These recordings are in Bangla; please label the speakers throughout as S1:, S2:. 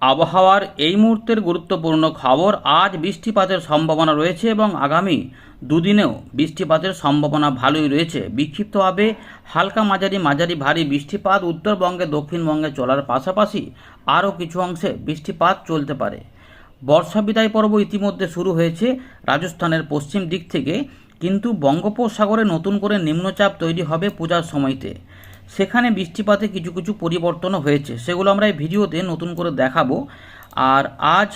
S1: আবহাওয়ার এই মুহূর্তের গুরুত্বপূর্ণ খবর, আজ বৃষ্টিপাতের সম্ভাবনা রয়েছে এবং আগামী দুদিনেও বৃষ্টিপাতের সম্ভাবনা ভালোই রয়েছে। বিক্ষিপ্তভাবে হালকা মাঝারি মাঝারি ভারী বৃষ্টিপাত উত্তরবঙ্গে, দক্ষিণবঙ্গে চলার পাশাপাশি আরও কিছু অংশে বৃষ্টিপাত চলতে পারে। বর্ষা বিদায় পর্ব ইতিমধ্যে শুরু হয়েছে রাজস্থানের পশ্চিম দিক থেকে, কিন্তু বঙ্গোপসাগরে নতুন করে নিম্নচাপ তৈরি হবে পূজার সময়তে। সেখানে বৃষ্টিপাতে কিছু কিছু পরিবর্তনও হয়েছে। সেগুলো আমরা এই ভিডিওতে নতুন করে দেখাবো। আর আজ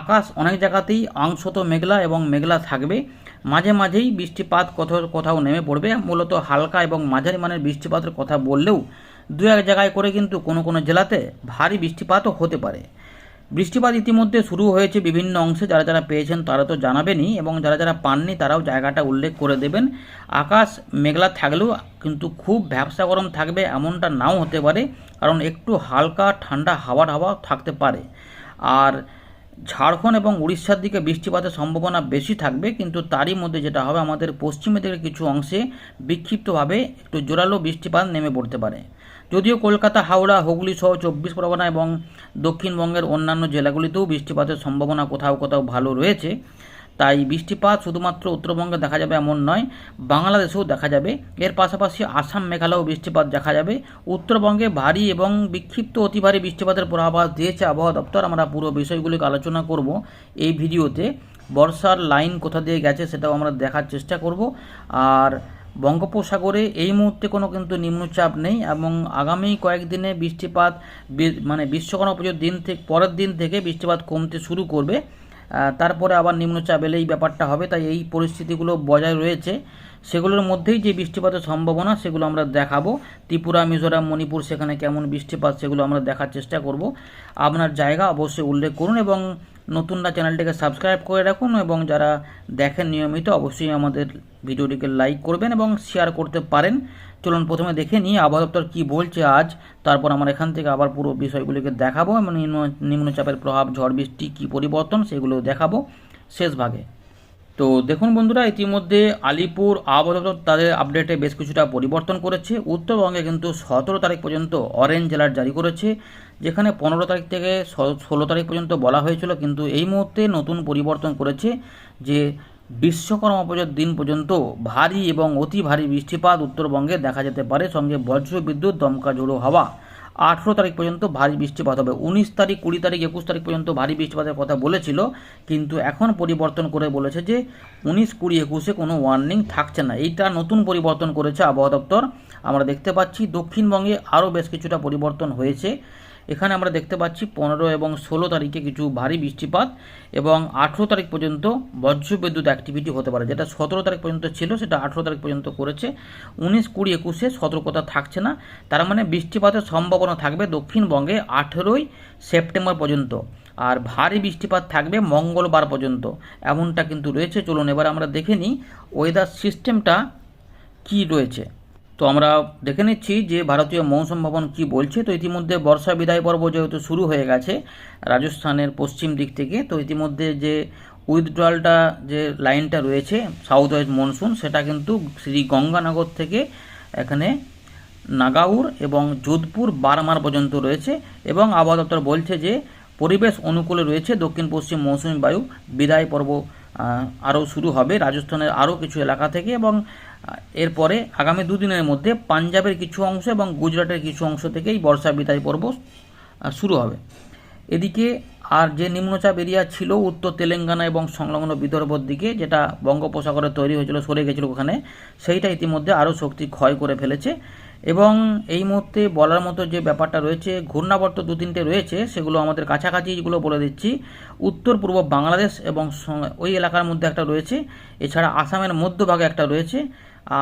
S1: আকাশ অনেক জায়গাতেই অংশত মেঘলা এবং মেঘলা থাকবে। মাঝে মাঝেই বৃষ্টিপাত কোথাও কোথাও নেমে পড়বে। মূলত হালকা এবং মাঝারি মানের বৃষ্টিপাতের কথা বললেও দু এক জায়গায় করে কিন্তু কোনো কোনো জেলাতে ভারী বৃষ্টিপাতও হতে পারে। বৃষ্টিপাত ইতিমধ্যে শুরু হয়েছে বিভিন্ন অংশে, যারা যারা পেয়েছেন তারা তো জানাবেনই এবং যারা যারা পাননি তারাও জায়গাটা উল্লেখ করে দেবেন। আকাশ মেঘলা থাকলেও কিন্তু খুব ভ্যাবসা গরম থাকবে এমনটা নাও হতে পারে, কারণ একটু হালকা ঠান্ডা হাওয়ার হাওয়া থাকতে পারে। আর ঝাড়খণ্ড এবং উড়িষ্যার দিকে বৃষ্টিপাতের সম্ভাবনা বেশি থাকবে, কিন্তু তারই মধ্যে যেটা হবে আমাদের পশ্চিমের দিকে কিছু অংশে বিক্ষিপ্তভাবে একটু জোরালো বৃষ্টিপাত নেমে পড়তে পারে। যদিও কলকাতা, হাওড়া, হুগলি সহ চব্বিশ পরগনা এবং দক্ষিণবঙ্গের অন্যান্য জেলাগুলিতেও বৃষ্টিপাতের সম্ভাবনা কোথাও কোথাও ভালো রয়েছে। তাই বৃষ্টিপাত শুধুমাত্র উত্তরবঙ্গে দেখা যাবে এমন নয়, বাংলাদেশেও দেখা যাবে। এর পাশাপাশি আসাম, মেঘালয়েও বৃষ্টিপাত দেখা যাবে। উত্তরবঙ্গে ভারী এবং বিক্ষিপ্ত অতি ভারী বৃষ্টিপাতের পূর্বাভাস দিয়েছে আবহাওয়া দপ্তর। আমরা পুরো বিষয়গুলিকে আলোচনা করব এই ভিডিওতে। বর্ষার লাইন কোথা দিয়ে গেছে সেটাও আমরা দেখার চেষ্টা করব। আর বঙ্গোপসাগরে এই মুহূর্তে কোনো কিন্তু নিম্নচাপ নেই এবং আগামী কয়েকদিনে বৃষ্টিপাত মানে বিশ্বকর্মা পুজোর দিন থেকে পরের দিন থেকে বৃষ্টিপাত কমতে শুরু করবে। তারপরে আবার নিম্নচাপ এলে এই ব্যাপারটা হবে, তাই এই পরিস্থিতিগুলো বজায় রয়েছে। সেগুলোর মধ্যেই যে বৃষ্টিপাতের সম্ভাবনা, সেগুলো আমরা দেখাবো। ত্রিপুরা, মিজোরাম, মণিপুর, সেখানে কেমন বৃষ্টিপাত, সেগুলো আমরা দেখার চেষ্টা করব। আপনার জায়গা অবশ্যই উল্লেখ করুন এবং নতুনরা চ্যানেলটিকে সাবস্ক্রাইব করে রাখুন এবং যারা দেখেন নিয়মিত অবশ্যই আমাদের ভিডিওটিকে লাইক করবেন এবং শেয়ার করতে পারেন। চলুন প্রথমে দেখে নিই, আবহাওয়া দপ্তর কী বলছে আজ। তারপর আমরা এখান থেকে আবার পুরো বিষয়গুলিকে দেখাবো এবং নিম্ন নিম্নচাপের প্রভাব, ঝড়, বৃষ্টি কী পরিবর্তন সেগুলো দেখাবো। শেষ ভাগে। তো দেখুন বন্ধুরা, ইতিমধ্যে আলিপুর আবহাওয়া দপ্তর তাদের আপডেটে বেশ কিছুটা পরিবর্তন করেছে। উত্তরবঙ্গে কিন্তু সতেরো তারিখ পর্যন্ত অরেঞ্জ অ্যালার্ট জারি করেছে, যেখানে পনেরো তারিখ থেকে ষোলো তারিখ পর্যন্ত বলা হয়েছিল, কিন্তু এই মুহূর্তে নতুন পরিবর্তন করেছে যে বিশ্বকর্মা পুজোর দিন পর্যন্ত ভারী এবং অতি ভারী বৃষ্টিপাত উত্তরবঙ্গে দেখা যেতে পারে। সঙ্গে বজ্র বিদ্যুৎ, দমকা ঝোড়ো হাওয়া। আঠেরো তারিখ পর্যন্ত ভারী বৃষ্টিপাত হবে। উনিশ তারিখ, কুড়ি তারিখ, একুশ তারিখ পর্যন্ত ভারী বৃষ্টিপাতের কথা বলেছিল, কিন্তু এখন পরিবর্তন করে বলেছে যে উনিশ, কুড়ি, একুশে কোনো ওয়ার্নিং থাকছে না। এইটা নতুন পরিবর্তন করেছে আবহাওয়া দপ্তর। আমরা দেখতে পাচ্ছি দক্ষিণবঙ্গে আরও বেশ কিছুটা পরিবর্তন হয়েছে। এখানে আমরা দেখতে পাচ্ছি পনেরো এবং ষোলো তারিখে কিছু ভারী বৃষ্টিপাত এবং আঠেরো তারিখ পর্যন্ত বজ্রবিদ্যুৎ অ্যাক্টিভিটি হতে পারে। যেটা সতেরো তারিখ পর্যন্ত ছিল, সেটা আঠেরো তারিখ পর্যন্ত করেছে। উনিশ, কুড়ি, একুশে সতর্কতা থাকছে না। তার মানে বৃষ্টিপাতের সম্ভাবনা থাকবে দক্ষিণবঙ্গে আঠেরোই সেপ্টেম্বর পর্যন্ত। আর ভারী বৃষ্টিপাত থাকবে মঙ্গলবার পর্যন্ত। এমনটা কিন্তু রয়েছে। চলুন এবার আমরা দেখে নিই ওয়েদার সিস্টেমটা কি রয়েছে। তো আমরা দেখে নিচ্ছি যে ভারতীয় মৌসুম ভবন কি বলছে। তো ইতিমধ্যে বর্ষা বিদায় পর্ব যেহেতু শুরু হয়ে গেছে রাজস্থানের পশ্চিম দিক থেকে, তো ইতিমধ্যে যে উইথড্রলটা যে লাইনটা রয়েছে সাউথ ওয়েস্ট মনসুন সেটা কিন্তু শ্রী গঙ্গানগর থেকে এখানে নাগাউর এবং যোধপুর বারমার পর্যন্ত রয়েছে এবং আবহাওয়া দপ্তর বলছে যে পরিবেশ অনুকূলে রয়েছে, দক্ষিণ পশ্চিম মৌসুমী বায়ু বিদায় পর্ব আরও শুরু হবে। রাজস্থানের আরও কিছু এলাকা থেকে এবং এরপরে আগামী দুদিনের মধ্যে পাঞ্জাবের কিছু অংশ এবং গুজরাটের কিছু অংশ থেকেই বর্ষা বিদায় পর্ব শুরু হবে। এদিকে আর যে নিম্নচাপ এরিয়া ছিল, উত্তর তেলেঙ্গানা এবং সংলগ্ন বিদর্ভর দিকে, যেটা বঙ্গোপসাগরে তৈরি হয়েছিল, সরে গেছিল ওখানে, সেইটা ইতিমধ্যে আরও শক্তি ক্ষয় করে ফেলেছে। এবং এই মুহূর্তে বলার মতো যে ব্যাপারটা রয়েছে, ঘূর্ণাবর্ত দু তিনটে রয়েছে, সেগুলো আমাদের কাছাকাছি যেগুলো বলে দিচ্ছি। উত্তর পূর্ব বাংলাদেশ এবং ওই এলাকার মধ্যে একটা রয়েছে, এছাড়া আসামের মধ্যভাগে একটা রয়েছে।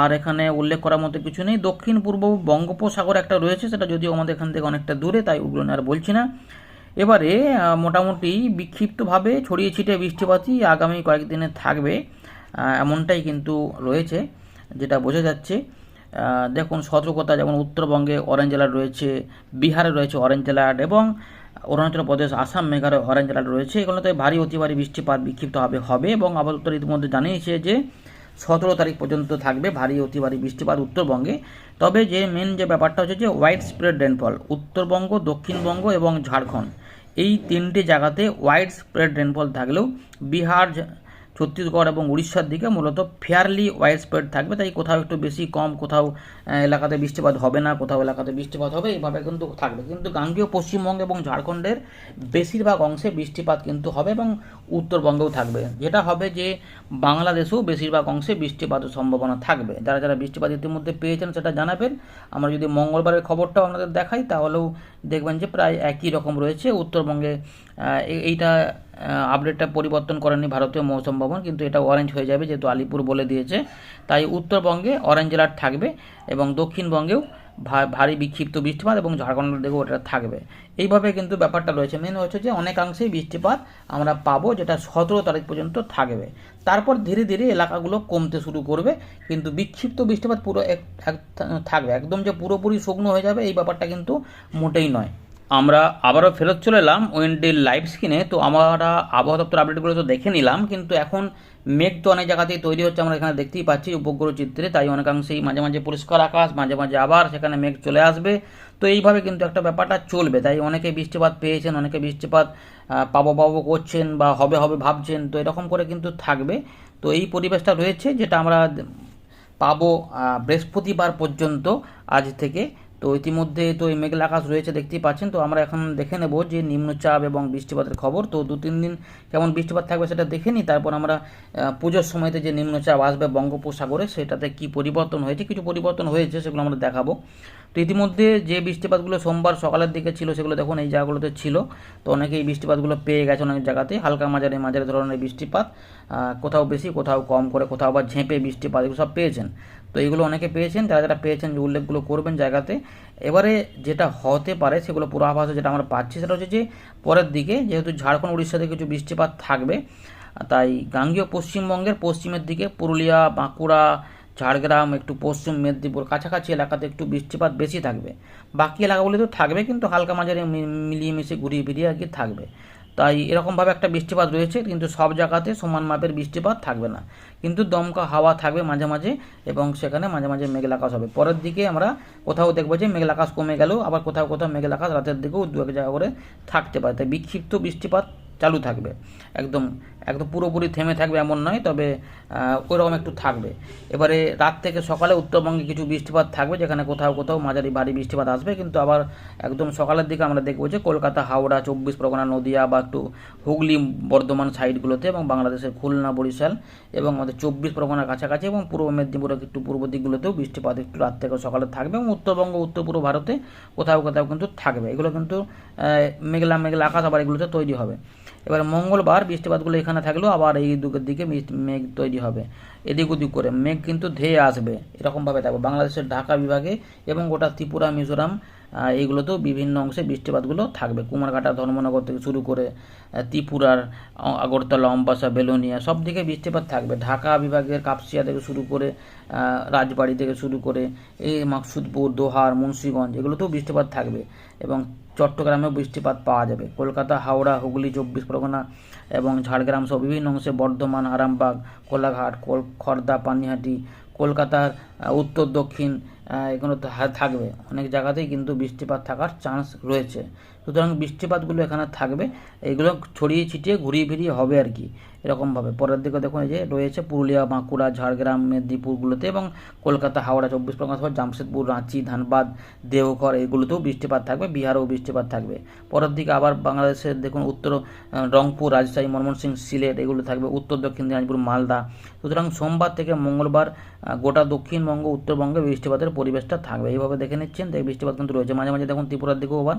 S1: আর এখানে উল্লেখ করার মতো কিছু নেই। দক্ষিণ, পূর্ব বঙ্গোপসাগর একটা রয়েছে, সেটা যদিও আমাদের এখান থেকে অনেকটা দূরে, তাই ওগুলো আর বলছি না। এবারে মোটামুটি বিক্ষিপ্তভাবে ছড়িয়ে ছিটিয়ে বৃষ্টিপাতই আগামী কয়েকদিনে থাকবে এমনটাই কিন্তু রয়েছে, যেটা বোঝা যাচ্ছে। দেখুন, সতর্কতা যেমন উত্তরবঙ্গে অরেঞ্জ অ্যালার্ট রয়েছে, বিহারে রয়েছে অরেঞ্জ অ্যালার্ট এবং অরুণাচল প্রদেশ, আসাম, মেঘালয় অরেঞ্জ অ্যালার্ট রয়েছে। এগুলোতে ভারী অতি ভারী বৃষ্টিপাত বিক্ষিপ্তভাবে হবে এবং দপ্তর ইতিমধ্যে জানিয়েছে যে সতেরো তারিখ পর্যন্ত থাকবে। ভারী, অতি ভারী বৃষ্টিপাত উত্তরবঙ্গে। তবে যে মেন যে ব্যাপারটা হচ্ছে যে wide spread rainfall Uttarbanga, Dakshinbanga এবং ঝাড়খণ্ড। এই তিনটি জায়গাতে ওয়াইড স্প্রেড রেনফল থাকলেও বিহার ছত্তিশগড় এবং উড়িষ্যার দিকে মূলত ফেয়ারলি ওয়াইড স্প্রেড থাকবে, তাই কোথাও একটু বেশি কম, কোথাও এলাকাতে বৃষ্টিপাত হবে না, কোথাও এলাকাতে বৃষ্টিপাত হবে এইভাবে কিন্তু থাকবে। কিন্তু গাঙ্গীয়, পশ্চিমবঙ্গ এবং ঝাড়খণ্ডের বেশিরভাগ অংশে বৃষ্টিপাত কিন্তু হবে এবং উত্তরবঙ্গেও থাকবে। যেটা হবে যে বাংলাদেশেও বেশিরভাগ অংশে বৃষ্টিপাতের সম্ভাবনা থাকবে। যারা যারা বৃষ্টিপাত ইতিমধ্যে পেয়েছেন সেটা জানাবেন। আমরা যদি মঙ্গলবারের খবরটাও আপনাদের দেখাই, তাহলেও দেখবেন যে প্রায় একই রকম রয়েছে। উত্তরবঙ্গে এইটা আপডেটটা পরিবর্তন করেনি ভারতীয় মৌসুম ভবন, কিন্তু এটা অরেঞ্জ হয়ে যাবে যেহেতু আলিপুর বলে দিয়েছে। তাই উত্তরবঙ্গে অরেঞ্জ অ্যালার্ট থাকবে এবং দক্ষিণবঙ্গেও ভারী বিক্ষিপ্ত বৃষ্টিপাত এবং ঝাড়খণ্ডের দিকেও ওটা থাকবে। এইভাবে কিন্তু ব্যাপারটা রয়েছে। মেন হচ্ছে যে অনেকাংশেই বৃষ্টিপাত আমরা পাবো, যেটা সতেরো তারিখ পর্যন্ত থাকবে। তারপর ধীরে ধীরে এলাকাগুলো কমতে শুরু করবে, কিন্তু বিক্ষিপ্ত বৃষ্টিপাত পুরো এক- থাকবে। একদম যে পুরোপুরি শুকনো হয়ে যাবে, এই ব্যাপারটা কিন্তু মোটেই নয়। আমরা আবারও ফেরত চলে এলাম ওয়েন্ডের লাইভ স্ক্রিনে তো আমরা আবহাওয়া দপ্তর আপডেটগুলো তো দেখে নিলাম, কিন্তু এখন মেঘ তো অনেক জায়গাতেই তৈরি হচ্ছে, আমরা এখানে দেখতেই পাচ্ছি উপগ্রহ চিত্রে। তাই অনেকাংশেই মাঝে মাঝে পরিষ্কার আকাশ, মাঝে মাঝে আবার সেখানে মেঘ চলে আসবে। তো এইভাবে কিন্তু একটা ব্যাপারটা চলবে। তাই অনেকে বৃষ্টিপাত পেয়েছেন, অনেকে বৃষ্টিপাত পাবো পাবো করছেন বা হবে হবে ভাবছেন, তো এরকম করে কিন্তু থাকবে। তো এই পরিবেশটা রয়েছে, যেটা আমরা পাবো বৃহস্পতিবার পর্যন্ত আজ থেকে। তো ইতিমধ্যে তো এই মেঘলা আকাশ রয়েছে, দেখতেই পাচ্ছেন। তো আমরা এখন দেখে নেব যে নিম্নচাপ এবং বৃষ্টিপাতের খবর। তো দু তিন দিন কেমন বৃষ্টিপাত থাকবে সেটা দেখে নিই। তারপর আমরা পুজোর সময়তে যে নিম্নচাপ আসবে বঙ্গোপসাগরে, সেটাতে কি পরিবর্তন হয়েছে, কিছু পরিবর্তন হয়েছে সেগুলো আমরা দেখাবো। তো ইতিমধ্যে যে বৃষ্টিপাতগুলো সোমবার সকালের দিকে ছিল, সেগুলো দেখুন এই জায়গাগুলোতে ছিল। তো অনেকে এই বৃষ্টিপাতগুলো পেয়ে গেছে অনেক জায়গাতে। হালকা মাঝারি মাঝারি ধরনের বৃষ্টিপাত কোথাও বেশি, কোথাও কম করে, কোথাও আবার ঝেঁপে বৃষ্টিপাত, এগুলো সব পেয়েছেন। তো এইগুলো অনেকে পেয়েছেন, যারা যারা পেয়েছেন যে উল্লেখগুলো করবেন জায়গাতে। এবারে যেটা হতে পারে, সেগুলো পূর্বাভাসে যেটা আমরা পাচ্ছি, সেটা হচ্ছে যে পরের দিকে, যেহেতু ঝাড়খণ্ড উড়িষ্যাতে কিছু বৃষ্টিপাত থাকবে, তাই গাঙ্গীয় পশ্চিমবঙ্গের পশ্চিমের দিকে, পুরুলিয়া, বাঁকুড়া, ঝাড়গ্রাম, একটু পশ্চিম মেদিনীপুর, কাছাকাছি এলাকাতে একটু বৃষ্টিপাত বেশি থাকবে। বাকি এলাকাগুলিতেও থাকবে, কিন্তু হালকা মাঝারি মিলিয়ে মিশিয়ে ঘুরিয়ে ফিরিয়ে আর কি থাকবে। তাই এরকমভাবে একটা বৃষ্টিপাত রয়েছে, কিন্তু সব জায়গাতে সমান মাপের বৃষ্টিপাত থাকবে না। কিন্তু দমকা হাওয়া থাকবে মাঝে মাঝে এবং সেখানে মাঝে মাঝে মেঘলা আকাশ হবে। পরের দিকে আমরা কোথাও দেখব যে মেঘলা আকাশ কমে গেল, আবার কোথাও কোথাও মেঘলা আকাশ রাতের দিকেও দু এক জায়গা করে থাকতে পারে। তাই বিক্ষিপ্ত বৃষ্টিপাত চালু থাকবে। একদম একদম পুরোপুরি থেমে থাকবে এমন নয়, তবে ওই রকম একটু থাকবে। এবারে রাত থেকে সকালে উত্তরবঙ্গে কিছু বৃষ্টিপাত থাকবে, যেখানে কোথাও কোথাও মাঝারি ভারী বৃষ্টিপাত আসবে, কিন্তু আবার একদম সকালের দিকে আমরা দেখব যে কলকাতা, হাওড়া, চব্বিশ পরগনা, নদিয়া বা একটু হুগলি, বর্ধমান সাইডগুলোতে এবং বাংলাদেশের খুলনা, বরিশাল এবং আমাদের চব্বিশ পরগনার কাছাকাছি এবং পূর্ব মেদিনীপুরের একটু পূর্ব দিকগুলোতেও বৃষ্টিপাত একটু রাত থেকে সকালে থাকবে এবং উত্তরবঙ্গ, উত্তর পূর্ব ভারতে কোথাও কোথাও কিন্তু থাকবে। এগুলো কিন্তু মেঘলা মেঘলা আকাশ আবার এগুলোতে তৈরি হবে। এবার মঙ্গলবার বৃষ্টিপাতগুলো এখানে থাকলেও আবার এই দুকের দিকে মেঘ তৈরি হবে। এদিক ওদিক করে মেঘ কিন্তু ধেয়ে আসবে, এরকমভাবে থাকবে বাংলাদেশের ঢাকা বিভাগে এবং গোটা ত্রিপুরা, মিজোরাম এইগুলোতেও বিভিন্ন অংশে বৃষ্টিপাতগুলো থাকবে। কুমারঘাটা, ধর্মনগর থেকে শুরু করে ত্রিপুরার আগরতলা, অম্বাসা, বেলোনিয়া সব দিকে বৃষ্টিপাত থাকবে। ঢাকা বিভাগের কাপসিয়া থেকে শুরু করে রাজবাড়ি থেকে শুরু করে, এই মাকসুদপুর, দোহার, মুন্সিগঞ্জ, এগুলোতেও বৃষ্টিপাত থাকবে। এবং চট্টগ্রামেও বৃষ্টিপাত পাওয়া যাবে। কলকাতা, হাওড়া, হুগলি, চব্বিশ পরগনা এবং ঝাড়গ্রাম সহ বিভিন্ন অংশে বর্ধমান, আরামবাগ, কোলাঘাট, কল খড়দা পানিহাটি, কলকাতার উত্তর, দক্ষিণ এগুলো থাকবে। অনেক জায়গাতেই কিন্তু বৃষ্টিপাত থাকার চান্স রয়েছে। সুতরাং বৃষ্টিপাতগুলো এখানে থাকবে। এগুলো ছড়িয়ে ছিটিয়ে ঘুরিয়ে ফিরিয়ে হবে আর কি, এরকমভাবে। পরের দিকে দেখুন এই যে রয়েছে পুরুলিয়া, বাঁকুড়া, ঝাড়গ্রাম, মেদিনীপুরগুলোতে এবং কলকাতা, হাওড়া, চব্বিশ পরগনা সহ জামশেদপুর, রাঁচি, ধানবাদ, দেওঘর এগুলোতেও বৃষ্টিপাত থাকবে, বিহারেও বৃষ্টিপাত থাকবে। পরের দিকে আবার বাংলাদেশের দেখুন উত্তর রংপুর, রাজশাহী, ময়মনসিংহ, সিলেট এগুলো থাকবে, উত্তর, দক্ষিণ দিনাজপুর, মালদা। সুতরাং সোমবার থেকে মঙ্গলবার গোটা দক্ষিণবঙ্গ, উত্তরবঙ্গে বৃষ্টিপাতের পরিবেশটা থাকবে। এইভাবে দেখে নিচ্ছেন বৃষ্টিপাত কিন্তু রয়েছে। মাঝে মাঝে দেখুন ত্রিপুরার দিকেও আবার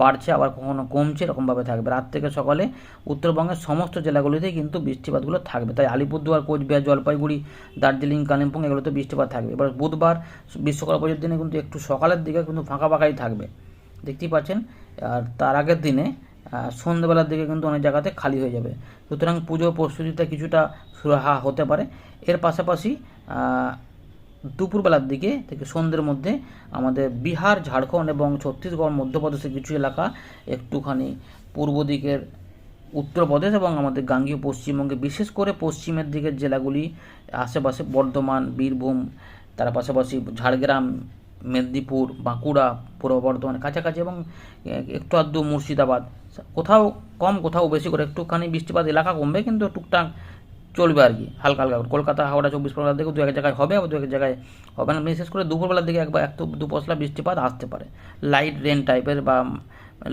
S1: বাড়ছে। আবার কখনো কমছে, এরকমভাবে থাকবে। রাত থেকে সকালে উত্তরবঙ্গের সমস্ত জেলাগুলিতেই কিন্তু বৃষ্টিপাতগুলো থাকবে। তাই আলিপুরদুয়ার, কোচবিহার, জলপাইগুড়ি, দার্জিলিং, কালিম্পং এগুলোতে বৃষ্টিপাত থাকবে। এবার বুধবার বিশ্বকর্মা পুজোর দিনে কিন্তু একটু সকালের দিকে কিন্তু ফাঁকা ফাঁকাই থাকবে। দেখতেই পাচ্ছেন, আর তার আগের দিনে সন্ধ্যেবেলার দিকে কিন্তু অনেক জায়গাতে খালি হয়ে যাবে। সুতরাং পুজো প্রস্তুতিতে কিছুটা সুরাহা হতে পারে। এর পাশাপাশি দুপুরবেলার দিকে থেকে সন্ধ্যের মধ্যে আমাদের বিহার, ঝাড়খণ্ড এবং ছত্তিশগড়, মধ্যপ্রদেশের কিছু এলাকা একটুখানি পূর্ব দিকের উত্তরপ্রদেশ এবং আমাদের গাঙ্গীয় পশ্চিমবঙ্গে, বিশেষ করে পশ্চিমের দিকের জেলাগুলি, আশেপাশে বর্ধমান, বীরভূম, তার পাশাপাশি ঝাড়গ্রাম, মেদিনীপুর, বাঁকুড়া, পূর্ব বর্ধমান কাছাকাছি এবং একটু আধটু মুর্শিদাবাদ। কোথাও কম, কোথাও বেশি করে একটুখানি বৃষ্টিপাত এলাকা কমবে, কিন্তু টুকটাক চলবে আর কি, হালকা হালকা। কলকাতা, হাওড়া, চব্বিশ পরগনার দিকে দু এক জায়গায় হবে, আবার দু এক জায়গায় হবে না। বিশেষ করে দুপুরবেলার দিকে একবার এক দু পশলা বৃষ্টিপাত আসতে পারে। লাইট রেন টাইপের বা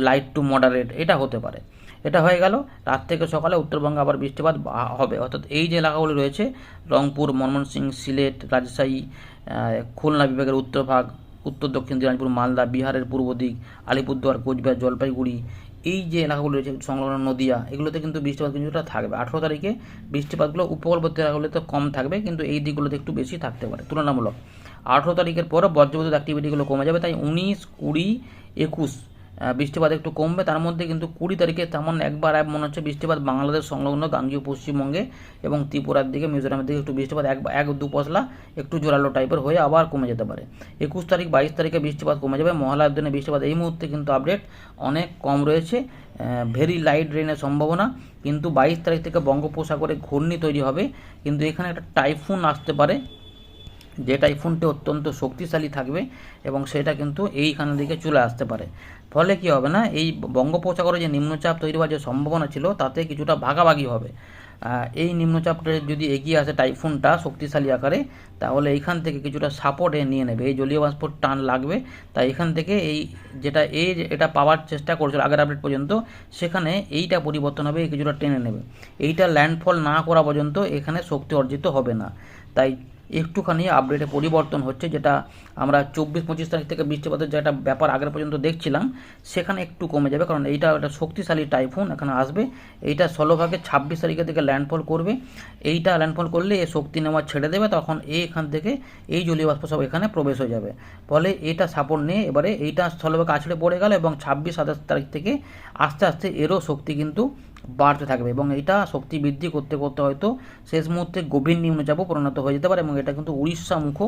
S1: লাইট টু মডারেট এটা হতে পারে। এটা হয়ে গেল, রাত থেকে সকালে উত্তরবঙ্গে আবার বৃষ্টিপাত হবে। অর্থাৎ এই যে এলাকাগুলি রয়েছে, রংপুর, ময়মনসিংহ, সিলেট, রাজশাহী খুলনা বিভাগের উত্তরভাগ উত্তর দক্ষিণ দিনাজপুর, মালদা, বিহারের পূর্ব দিক, আলিপুরদুয়ার, কোচবিহার, জলপাইগুড়ি এই যে এলাকাগুলো রয়েছে, সংলগ্ন নদিয়া, এগুলোতে কিন্তু বৃষ্টিপাত কিছুটা থাকবে। আঠেরো তারিখে বৃষ্টিপাতগুলো উপকূলবর্তী এলাকাগুলোতে কম থাকবে, কিন্তু এই দিকগুলোতে একটু বেশি থাকতে পারে। তুলনামূলক আঠেরো তারিখের পরে বজ্রবিদ্যুৎ অ্যাক্টিভিটিগুলো কমে যাবে, তাই উনিশ, কুড়ি, একুশ বৃষ্টিপাত একটু কমবে। তার মধ্যে কিন্তু কুড়ি তারিখে তেমন একবার এক মনে হচ্ছে বৃষ্টিপাত বাংলাদেশ সংলগ্ন গাঙ্গীয় পশ্চিমবঙ্গে এবং ত্রিপুরার দিকে, মিজোরামের দিকে একটু বৃষ্টিপাত, এক এক দু পশলা একটু জোরালো টাইপের হয়ে আবার কমে যেতে পারে। একুশ তারিখ, বাইশ তারিখে বৃষ্টিপাত কমে যাবে। মহালয়ার দিনে বৃষ্টিপাত এই মুহূর্তে কিন্তু আপডেট অনেক কম রয়েছে। ভেরি লাইট রেনের সম্ভাবনা। কিন্তু বাইশ তারিখ থেকে বঙ্গোপসাগরে ঘূর্ণি তৈরি হবে। কিন্তু এখানে একটা টাইফুন আসতে পারে। যে টাইফুনটি অত্যন্ত শক্তিশালী থাকবে এবং সেটা কিন্তু এইখানের দিকে চলে আসতে পারে। ফলে কি হবে না, এই বঙ্গোপসাগরে যে নিম্নচাপ তৈরি হওয়ার যে সম্ভাবনা ছিল, তাতে কিছুটা ভাগাভাগি হবে। এই নিম্নচাপটা যদি এগিয়ে আসে টাইফুনটা শক্তিশালী আকারে, তাহলে এইখান থেকে কিছুটা সাপোর্টে নিয়ে নেবে। এই জলীয় বাষ্পর টান লাগবে, তাই এখান থেকে এই যেটা এই এটা পাওয়ার চেষ্টা করছিল আগের আপডেট পর্যন্ত, সেখানে এইটা পরিবর্তন হবে কিছুটা টেনে নেবে। এইটা ল্যান্ডফল না করা পর্যন্ত এখানে শক্তি অর্জিত হবে না। তাই একটুখানি আপডেটে পরিবর্তন হচ্ছে, যেটা আমরা চব্বিশ পঁচিশ তারিখ থেকে বৃষ্টিপাতের যেটা ব্যাপার আগের পর্যন্ত দেখছিলাম, সেখানে একটু কমে যাবে, কারণ এইটা একটা শক্তিশালী টাইফুন এখানে আসবে। এইটা ষোলোভাগে ছাব্বিশ তারিখের দিকে ল্যান্ডফল করবে। এইটা ল্যান্ডফল করলে এ শক্তি নেওয়া ছেড়ে দেবে, তখন এই এখান থেকে এই জলীয় বাষ্প সব এখানে প্রবেশ হয়ে যাবে। ফলে এটা সাপোর্ট নিয়ে এবারে এইটা স্থলভাগে আছড়ে পড়ে গেল এবং ছাব্বিশ সাতাশ তারিখ থেকে আস্তে আস্তে এরও শক্তি কিন্তু বাড়তে থাকবে এবং এটা শক্তি বৃদ্ধি করতে করতে হয়তো শেষ মুহূর্তে গভীর নিম্নচাপও পরিণত হয়ে যেতে পারে এবং এটা কিন্তু উড়িষ্যা মুখও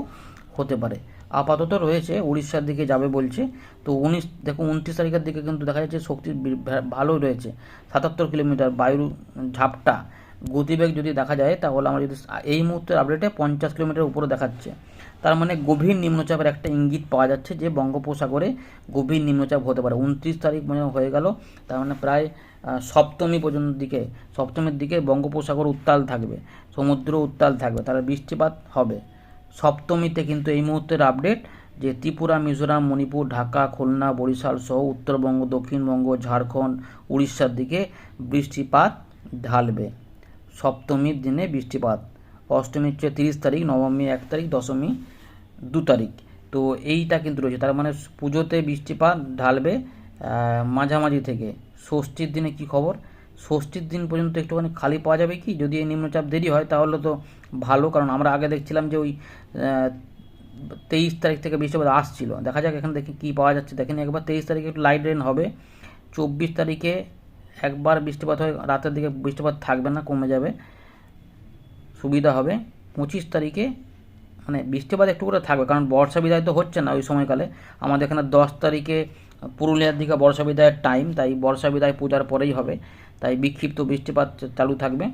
S1: হতে পারে। আপাতত রয়েছে, উড়িষ্যার দিকে যাবে বলছে। তো উনিশ দেখো উনত্রিশ তারিখের দিকে কিন্তু দেখা যাচ্ছে শক্তি ভালোই রয়েছে। সাতাত্তর কিলোমিটার বায়ুর ঝাপটা গতিবেগ যদি দেখা যায়, তাহলে আমরা যদি এই মুহূর্তের আপডেটে পঞ্চাশ কিলোমিটার উপরে দেখাচ্ছে। তার মানে গভীর নিম্নচাপের একটা ইঙ্গিত পাওয়া যাচ্ছে যে বঙ্গোপসাগরে গভীর নিম্নচাপ হতে পারে। উনত্রিশ তারিখ মানে হয়ে গেল, তার মানে প্রায় সপ্তমী পর্যন্ত দিকে, সপ্তমীর দিকে বঙ্গোপসাগর উত্তাল থাকবে, সমুদ্র উত্তাল থাকবে তার বৃষ্টিপাত হবে। সপ্তমীতে কিন্তু এই মুহূর্তের আপডেট যে ত্রিপুরা, মিজোরাম, মণিপুর, ঢাকা, খুলনা, বরিশাল সহ উত্তরবঙ্গ, দক্ষিণবঙ্গ, ঝাড়খণ্ড, উড়িষ্যার দিকে বৃষ্টিপাত ঢালবে। সপ্তমীর দিনে বৃষ্টিপাত। অষ্টমী হচ্ছে তিরিশ তারিখ, নবমী এক তারিখ, দশমী দু তারিখ। তো এইটা কিন্তু রয়েছে। তার মানে পুজোতে বৃষ্টিপাত ঢালবে মাঝামাঝি থেকে। ষষ্ঠীর দিনে কি খবর? ষষ্ঠীর দিন পর্যন্ত একটুখানি খালি পাওয়া যাবে কি? যদি এই নিম্নচাপ দেরি হয় তাহলে তো ভালো, কারণ আমরা আগে দেখছিলাম যে ওই তেইশ তারিখ থেকে বৃষ্টিপাত আসছিল। দেখা যাক এখানে দেখি কী পাওয়া যাচ্ছে। দেখেন, একবার তেইশ তারিখে একটু লাইট রেন হবে। চব্বিশ তারিখে একবার বৃষ্টিপাত হয়, রাতের দিকে বৃষ্টিপাত থাকবে না, কমে যাবে। সুবিধা হবে। পঁচিশ তারিখে মানে বৃষ্টিপাত একটু করে থাকবে, কারণ বর্ষা বিদায় তো হচ্ছে না ওই সময়কালে। আমাদের এখানে দশ তারিখে পুরুলিয়ার দিকে বর্ষা বিদায়ের টাইম তাই বর্ষা বিদায় পূজার পরেই হবে। তাই বিক্ষিপ্ত বৃষ্টিপাত চালু থাকবে।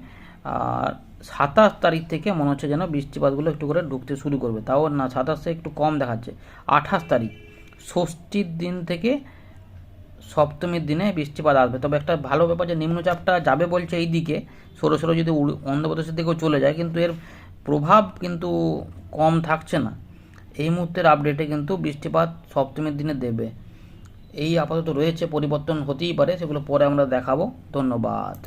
S1: আর সাতাশ তারিখ থেকে মনে হচ্ছে যেন বৃষ্টিপাতগুলো একটু করে ঢুকতে শুরু করবে। তাও না, সাতাশে একটু কম দেখাচ্ছে। আঠাশ তারিখ, ষষ্ঠীর দিন থেকে সপ্তমীর দিনে বৃষ্টিপাত আসবে। তবে একটা ভালো ব্যাপার যে নিম্নচাপটা যাবে বলছে এই দিকে সরো সরো যদি অন্ধ্রপ্রদেশের দিকেও চলে যায়, কিন্তু এর প্রভাব কিন্তু কম থাকছে না। এই মুহূর্তের আপডেটে কিন্তু বৃষ্টিপাত সপ্তমীর দিনে দেবে। এই আপাতত রয়েছে, পরিবর্তন হতেই পারে, সেগুলো পরে আমরা দেখাবো। ধন্যবাদ।